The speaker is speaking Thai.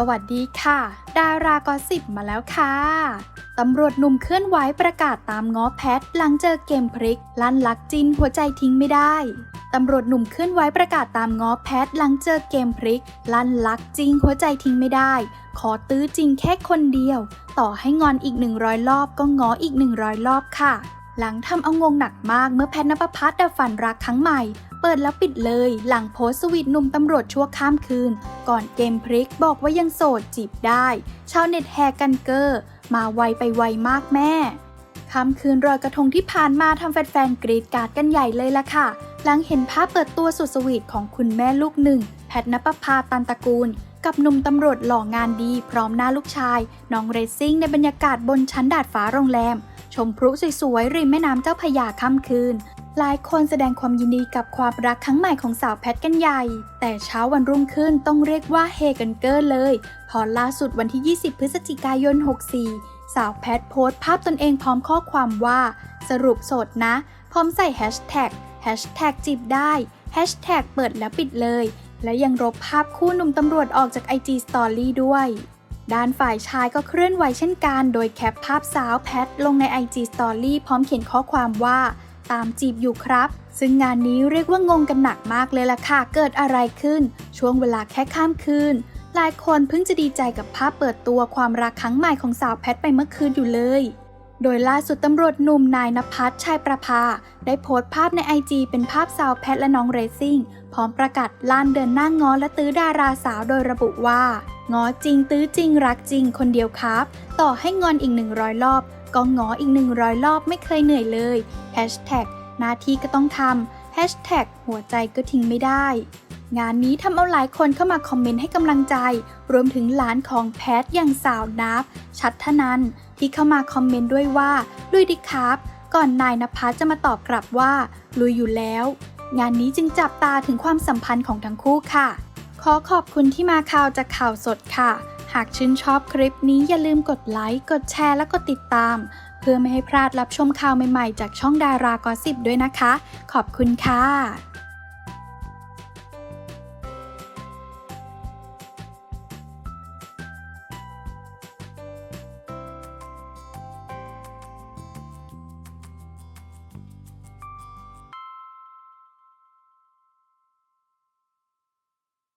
สวัสดีค่ะ ดารากอสิบมาแล้วค่ะตำรวจหนุ่มเคลื่อนไหวประกาศตามง้อแพท หลังเจอเกมพริก ลั่นลักจินหัวใจทิ้งไม่ได้ตำรวจหนุ่มเคลื่อนไหวประกาศตามง้อแพท หลังเจอเกมพริก ลั่นลักจริงหัวใจทิ้งไม่ได้ ขอตื้อจริงแค่คนเดียว ต่อให้งอนอีก 100 รอบก็ง้ออีก 100 รอบค่ะ หลังทำเอางงหนักมากเมื่อแพทนภพัฒน์ดับฝันรักครั้งใหม่ เปิดแล้วปิดเลยหลังโพสสวีทหนุ่มตำรวจชั่วข้ามคืน ก่อนเกมพริกบอกว่ายังโสดจีบได้ ชาวเน็ตแฮกันเกอร์มาไวไปไวมากแม่ค่ำคืนรอยกระทงที่ผ่านมาทำแฟนๆกรีดกราดกันใหญ่เลยล่ะค่ะ หลังเห็นภาพเปิดตัวสุดสวีทของคุณแม่ลูกหนึ่ง แพทนปภาตันตะกูล กับหนุ่มตำรวจหล่องานดี พร้อมหน้าลูกชาย น้องเรซซิ่งในบรรยากาศบนชั้นดาดฟ้าโรงแรม ชมพลุสวยๆริมแม่น้ำเจ้าพยาค่ำคืน หลายคนแสดงความยินดีกับความรักครั้งใหม่ของสาวแพทกันใหญ่ แต่เช้าวันรุ่งขึ้นต้องเรียกว่าเฮกันเกอร์เลย พอล่าสุดวันที่ 20 พฤศจิกายน 64 สาวแพทโพสต์ภาพตนเองพร้อมข้อความว่า สรุปโสดนะ พร้อมใส่แฮชแท็กแฮชแท็กจีบได้แฮชแท็กเปิดแล้วปิดเลย และยังลบภาพคู่หนุ่มตำรวจออกจาก IG Story ด้วย ด้านฝ่ายชายก็เคลื่อนไหวเช่นกัน โดยแคปภาพสาวแพทลงใน IG Story พร้อมเขียนข้อความว่า ตามจีบอยู่ครับ ซึ่งงานนี้เรียกว่างงกันหนักมากเลยล่ะค่ะ เกิดอะไรขึ้น ช่วงเวลาแค่ข้ามคืน หลายคนเพิ่งจะดีใจกับภาพเปิดตัวความรักครั้งใหม่ของสาวแพทไปเมื่อคืนอยู่เลย โดยล่าสุดตำรวจหนุ่มนายนภัสชัยประภา ได้โพสต์ภาพในไอจีเป็นภาพสาวแพทและน้องเรซซิ่งพร้อมประกาศล้านเดินหน้างง้อและตื้อดาราสาวโดยระบุว่าง้อจริงตื้อจริงรักจริงคนเดียวครับ ต่อให้งอนอีก 100 รอบ ก็ง้ออีก 100 รอบไม่เคยเหนื่อยเลยแฮชแท็กหน้าที่ก็ต้องทำแฮชแท็กหัวใจก็ทิ้งไม่ได้ งานนี้ทำเอาหลายคนเข้ามาคอมเมนต์ให้กำลังใจ รวมถึงหลานของแพทอย่างสาวนับ ชัดทนันที่เข้ามาคอมเมนต์ด้วยว่าลุยดิครับ ก่อนนายนภัสจะมาตอบกลับว่า ลุยอยู่แล้ว งานนี้จึงจับตาถึงความสัมพันธ์ของทั้งคู่ค่ะ ขอขอบคุณที่มาข่าวจากข่าวสดค่ะ หากชื่นชอบคลิปนี้อย่าลืมกดไลค์ กดแชร์และกดติดตาม เพื่อไม่ให้พลาดรับชมข่าวใหม่ๆ จากช่องดารากอสิบด้วยนะคะ ขอบคุณค่ะ